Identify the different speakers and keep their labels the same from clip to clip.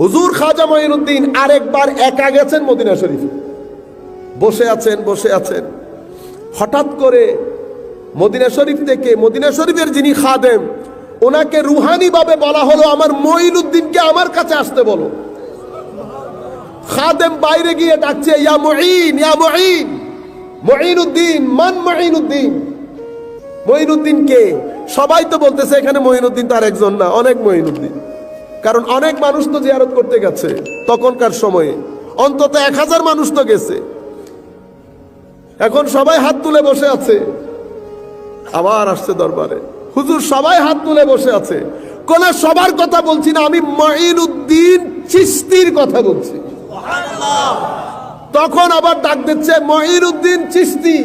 Speaker 1: হুজুর খাজা মঈনুদ্দিন আরেকবার একা গেছেন মদিনা শরীফে। বসে আছেন বসে আছেন। হঠাৎ করে মদিনা শরীফ থেকে, মদিনা শরীফের যিনি খাদেম, ওনাকে রুহানি ভাবে বলা হলো, আমার মঈনুদ্দিনকে আমার কাছে আসতে বলো। খাদেম বাইরে গিয়ে ডাকছে, ইয়া মঈন ইয়া মঈন, মঈনুদ্দিন, মান মঈনুদ্দিন? মঈনুদ্দিন কে সবাই তো বলতেছে, এখানে মঈনুদ্দিন তার একজন না, অনেক মঈনুদ্দিন। কারণ অনেক মানুষ তো জিয়ারত করতে গেছে তখনকার সময়ে। অন্তত এক হাজার মানুষ তো গেছে। এখন সবাই হাত তুলে বসে আছে। আবার আসছে দরবারে। হুজুর সবাই হাত তুলে বসে আছে। কোন সবার কথা বলছি না, আমি মঈনুদ্দিন চিস্তির কথা বলছি। তখন আবার ডাক দিচ্ছে, মঈনুদ্দিন চিস্তি।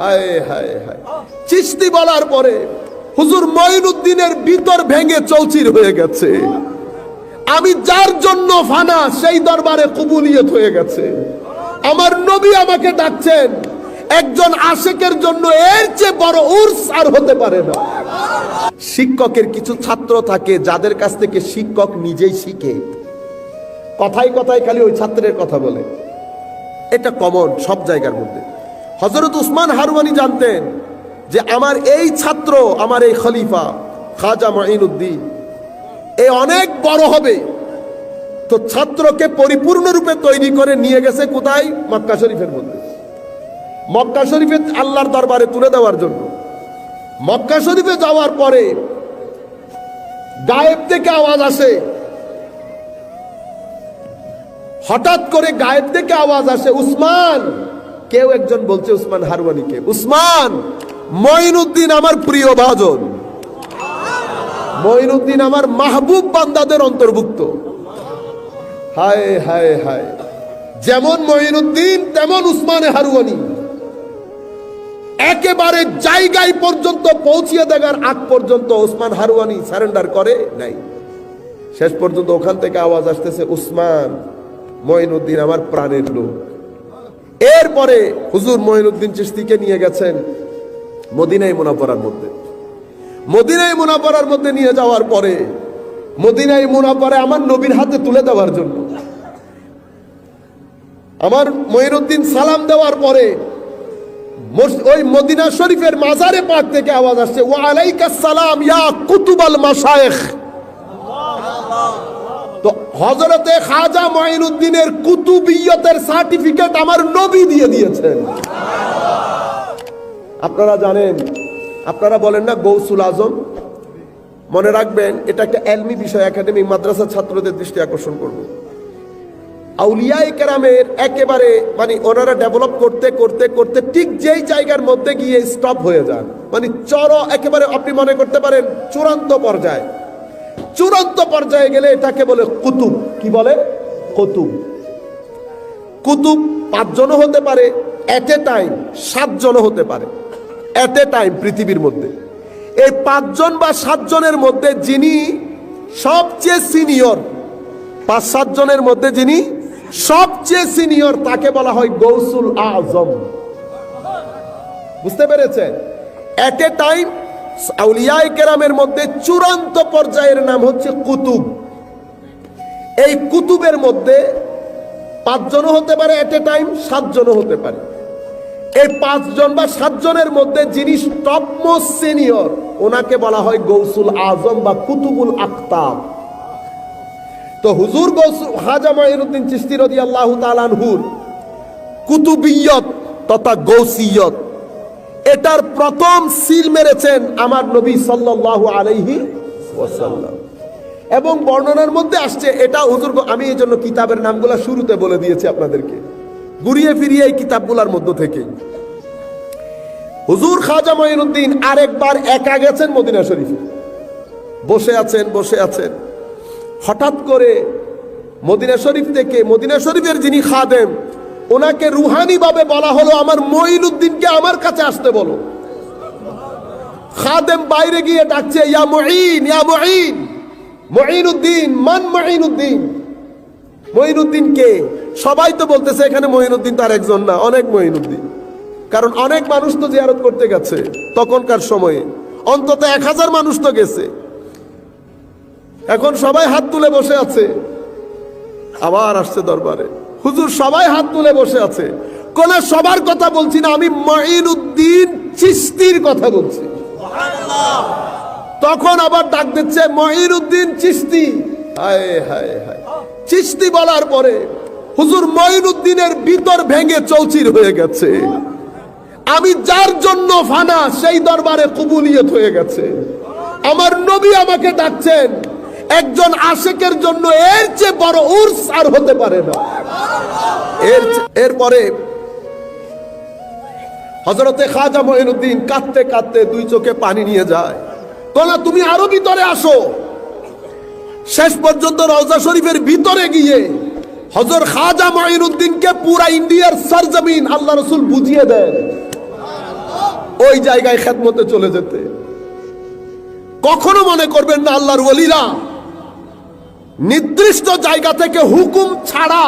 Speaker 1: হায় হায় হায়। চিস্তি বলার পরে হুজুর মঈনুদ্দিনের ভিতর ভেঙে চৌচির হয়ে গেছে। আমি যার জন্য ফানা, সেই দরবারে কবুলিয়ত হয়ে গেছে। আমার নবী আমাকে ডাকছেন, একজন আশেকের জন্য এর চেয়ে বড় উর্স আর হতে পারে না। শিক্ষকের কিছু ছাত্র থাকে যাদের কাছ থেকে শিক্ষক নিজেই শিখে। কথায় কথায় খালি ওই ছাত্রের কথা বলে। এটা কমন সব জায়গার মধ্যে। হজরত উসমান হারুয়ানি জানতেন যে আমার এই ছাত্র, আমার এই খলিফা খাজা মাইনুদ্দিন এ অনেক বড় হবে। তো ছাত্রকে পরিপূর্ণরূপে তৈরি করে নিয়ে গেছে কোথায়? মক্কা শরীফের মধ্যে। মক্কা শরীফে আল্লাহর দরবারে তুলে দেওয়ার জন্য। মক্কা শরীফে যাওয়ার পরে গায়েব থেকে আওয়াজ আসে। হঠাৎ করে গায়েব থেকে আওয়াজ আসে, উসমান! কেউ একজন বলছে, উসমান হারওয়ানিকে। উসমান, মঈনুদ্দিন আমার প্রিয় ভাজন। মঈনুদ্দিন আমার মাহবুব বান্দাদের অন্তর্ভুক্ত। হায় হায় হায়। যেমন মঈনুদ্দিন, তেমন উসমানে হারুয়ানি। একেবারে জায়গায় পর্যন্ত পৌঁছিয়ে দেওয়ার আগ পর্যন্ত ওসমান হারুয়ানি সারেন্ডার করে নাই। শেষ পর্যন্ত ওখান থেকে আওয়াজ আসতেছে, উসমান, মঈনুদ্দিন আমার প্রাণের লোক। এরপরে হুজুর মঈনুদ্দিন চিস্তিকে নিয়ে গেছেন মদিনাই মুনাফরার মধ্যে। মদিনাই মুনাফরার মধ্যে নিয়ে যাওয়ার পরে মদিনাই মুনাফরে আমার নবীর হাতে তুলে দেওয়ার জন্য। আমার মঈনুদ্দিন সালাম দেওয়ার পরে ওই মদিনা শরীফের মাজারে পাক থেকে আওয়াজ আসছে, ওয়া আলাইকা সালাম ইয়া কুতুবাল মাশায়েখ। তো হযরতে খাজা মঈনুদ্দিনের কুতুবিয়তের সার্টিফিকেট আমার নবী দিয়ে দিয়েছেন। আপনারা জানেন আপনারা বলেন না গৌসুল আজম? মনে রাখবেন, এটা একটা এলমি বিষয়, একাডেমি মাদ্রাসা ছাত্রদের দৃষ্টি আকর্ষণ করব। আউলিয়াই কেরামের একেবারে মানে ওনারা ডেভেলপ করতে করতে করতে ঠিক যেই জায়গার মধ্যে গিয়ে স্টপ হয়ে যান। মানে চর একেবারে আপনি মনে করতে পারেন চূড়ান্ত পর্যায়ে। চূড়ান্ত পর্যায়ে গেলে এটাকে বলে কুতুব। কি বলে? কুতুব। কুতুব পাঁচজনও হতে পারে এট এ টাইম সাতজনও হতে পারে। এট এ টাইম পৃথিবীর মধ্যে। এই পাঁচজন বা সাতজনের মধ্যে যিনি সবচেয়ে সিনিয়র, পাঁচ সাতজনের মধ্যে যিনি সবচেয়ে সিনিয়র, তাকে বলা হয় গৌসুল আজম। বুঝতে পেরেছেন? এট এ টাইম আউলিয়াই কেরামের মধ্যে চূড়ান্ত পর্যায়ের নাম হচ্ছে কুতুব। এই কুতুবের মধ্যে পাঁচজনও হতে পারে, এট এ টাইম সাতজনও হতে পারে। এই পাঁচজন বা সাতজনের মধ্যে যিনি টপ মোস্ট সিনিয়র ওনাকে বলা হয় গৌসুল আজম বা কুতুবুল আখতাব। তো হুজুর গৌসুল হাজা মাইনুদ্দিন চিস্তি রদি আল্লাহ তালানহুর কুতুবিয়ত তথা গৌসিয়ত, এটার প্রথম সিল মেরেছেন আমার নবী সাল্লাল্লাহু আলাইহি ওয়াসাল্লাম। এবং বর্ণনার মধ্যে আসছে, এটা হুজুর আমি এই জন্য কিতাবের নামগুলা শুরুতে বলে দিয়েছি আপনাদেরকে। ঘুরিয়ে ফিরিয়ে এই কিতাবগুলার মধ্য থেকে। হুজুর খাজা মঈনুদ্দিন আরেকবার একা গেছেন মদিনা শরীফে। বসে আছেন বসে আছেন। হঠাৎ করে মদিনা শরীফ থেকে, মদিনা শরীফের যিনি খাদেম, ওনাকে রুহানি ভাবে বলা হলো, আমার মঈনুদ্দিনকে আমার কাছে আসতে বলো। খাদেম বাইরে গিয়ে ডাকছে, ইয়া মঈন ইয়া মঈন। মঈনুদ্দিন, মান মঈনুদ্দিন? মঈনুদ্দিন কে? সবাই তো বলতেছে, এখানে মঈনুদ্দিন তার একজন না, অনেক মঈনুদ্দিন। কারণ অনেক মানুষ তো জিয়ারত করতে গেছে তখনকার সময়ে। অন্তত এক হাজার মানুষ তো গেছে। এখন সবাই হাত তুলে বসে আছে। আবার আসছে দরবারে। হুজুর, সবাই হাত তুলে বসে আছে। কোন সবার কথা বলছি না, আমি মঈনুদ্দিন চিস্তির কথা বলছি। তখন আবার ডাক দিচ্ছে, মঈনুদ্দিন চিস্তি। হায় হায় হায়। চিস্তি বলার পরে হুজুর মঈনুদ্দিনের ভিতর ভেঙে চৌচির হয়ে গেছে। আমি যার জন্য ফানা, সেই দরবারে কবুলিয়ত হয়ে গেছে। আমার নবী আমাকে ডাকছেন, একজন আশেকের জন্য এর চেয়ে বড় উর্স আর হতে পারে না। এর এরপরে হজরতে খাজা মঈনুদ্দিন কাঁদতে কাঁদতে দুই চোখে পানি নিয়ে যায়। তোলা তুমি আরও ভিতরে আসো। শেষ পর্যন্ত রওজা শরীফের ভিতরে গিয়ে হজর খাজা মঈনুদ্দিনকে পুরা ইন্ডিয়ার সরজমিন আল্লাহ রসুল বুঝিয়ে দেন। ওই জায়গায় খেদমতে চলে যেতে। কখনো মনে করবেন না আল্লাহর ওলিরা নির্দিষ্ট জায়গা থেকে হুকুম ছাড়া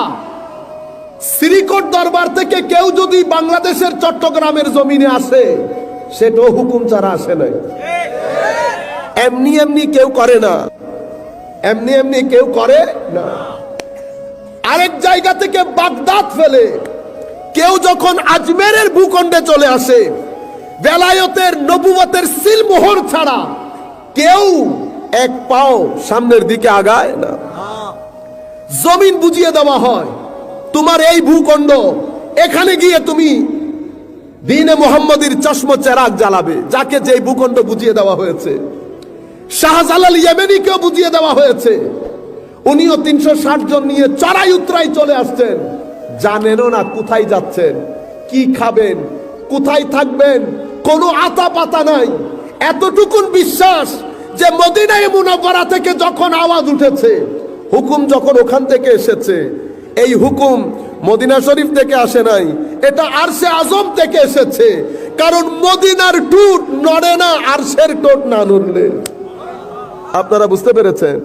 Speaker 1: শ্রীকোট দরবার থেকে কেউ যদি বাংলাদেশের চট্টগ্রামের জমিনে আসে, সেটাও হুকুম ছাড়া আসে নাই। এমনি এমনি কেউ করে না। এমনি এমনি কেউ করে না। জায়গা থেকে বাগদাদ ফেলে। কেউ যখন আজমেরের ভূখণ্ডে চলে আসে, বেলায়তের নবুবতের সিলমোহর ছাড়া কেউ এক পাও সামনের দিকে আগায় না। জমিন বুঝিয়ে দেওয়া হয়, তোমার এই ভূখণ্ড, এখানে গিয়ে তুমি দিনে মোহাম্মদীর চশম চেরাগ জ্বালাবে। যাকে যে ভূখণ্ড বুঝিয়ে দেওয়া হয়েছে। শাহজালাল ইয়েমেনিকেও বুঝিয়ে দেওয়া হয়েছে উনিও তিনশো ষাট জন নিয়ে চড়াই উতরাই চলে আসছেন। জানেনও না কোথায় যাচ্ছেন, কি খাবেন, কোথায় থাকবেন, কোনো আতা পাতা নাই। এতটুকুন বিশ্বাস যে মদিনায় মুনাফারা থেকে যখন আওয়াজ উঠেছে, হুকুম যখন ওখান থেকে এসেছে, এই হুকুম মদিনা শরীফ থেকে আসে নাই, এটা আরশে আজম থেকে এসেছে। কারণ মদিনার টুট নড়ে না, আরশের টোট না নড়লে। আপনারা বুঝতে পেরেছেন?